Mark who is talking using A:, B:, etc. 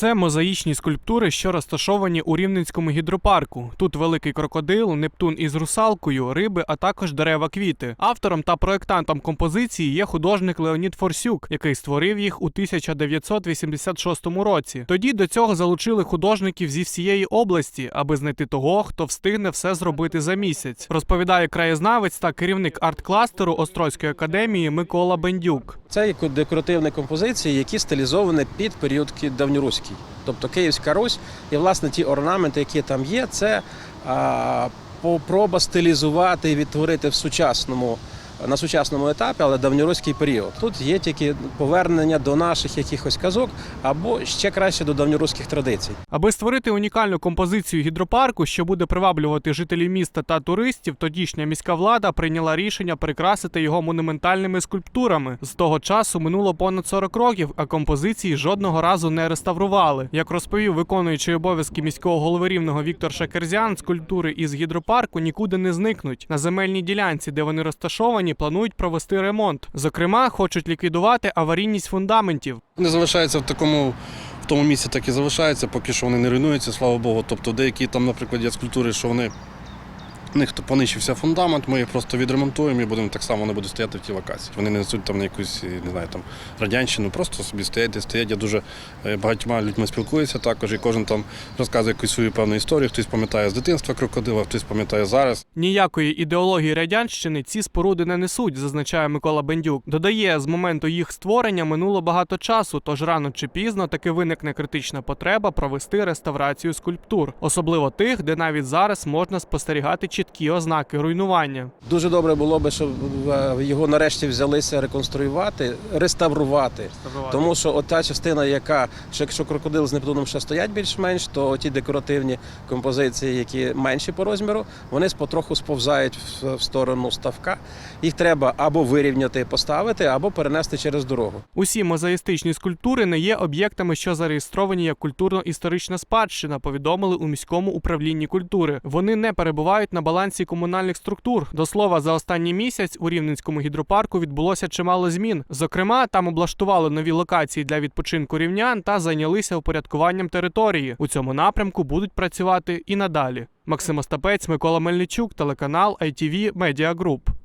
A: Це мозаїчні скульптури, що розташовані у Рівненському гідропарку. Тут великий крокодил, Нептун із русалкою, риби, а також дерева квіти. Автором та проєктантом композиції є художник Леонід Форсюк, який створив їх у 1986 році. Тоді до цього залучили художників зі всієї області, аби знайти того, хто встигне все зробити за місяць. Розповідає краєзнавець та керівник арт-кластеру Острозької академії Микола Бендюк.
B: Це декоративні композиції, які стилізовані під період давньоруський. Тобто Київська Русь і власне ті орнаменти, які там є, це а, по- стилізувати і відтворити в сучасному. На сучасному етапі, але давньоруський період. Тут є тільки повернення до наших якихось казок або ще краще до давньоруських традицій.
A: Аби створити унікальну композицію гідропарку, що буде приваблювати жителів міста та туристів, тодішня міська влада прийняла рішення прикрасити його монументальними скульптурами. З того часу минуло понад 40 років, а композиції жодного разу не реставрували. Як розповів виконуючий обов'язки міського голови рівного Віктор Шакерзян, скульптури із гідропарку нікуди не зникнуть. На земельній ділянці, де вони розташовані, планують провести ремонт. Зокрема, хочуть ліквідувати аварійність фундаментів.
C: Не залишається в такому. В тому місці так і залишається, поки що вони не руйнуються, слава Богу. Тобто деякі там, наприклад, є скульптури, що вони в них то понищився фундамент, ми їх просто відремонтуємо і будемо так само вони будуть стояти в тій локації. Вони не несуть там на якусь, не знаю, там радянщину, просто собі стоять, де стоять. Я дуже е, багатьма людьми спілкуюся також, і кожен там розказує якусь свою певну історію. Хтось пам'ятає з дитинства крокодила, хтось пам'ятає зараз.
A: Ніякої ідеології радянщини ці споруди не несуть, зазначає Микола Бендюк. Додає, з моменту їх створення минуло багато часу, тож рано чи пізно таки виникне критична потреба провести реставрацію скульптур, особливо тих, де навіть зараз можна спостерігати чіткі ознаки руйнування.
B: Дуже добре було би, щоб е, його нарешті взялися реконструювати, реставрувати. Тому що от та частина, яка що якщо крокодил з Нептуном ще стоять більш-менш, то ті декоративні композиції, які менші по розміру, вони потроху сповзають в сторону ставка. Їх треба або вирівняти, поставити, або перенести через дорогу.
A: Усі мозаїстичні скульптури не є об'єктами, що зареєстровані як культурно-історична спадщина, повідомили у міському управлінні культури. Вони не перебувають на балансі комунальних структур. До слова, за останній місяць у Рівненському гідропарку відбулося чимало змін. Зокрема, там облаштували нові локації для відпочинку рівнян та зайнялися упорядкуванням території. У цьому напрямку будуть працювати і надалі. Максим Остапець, Микола Мельничук, телеканал ITV Media Group.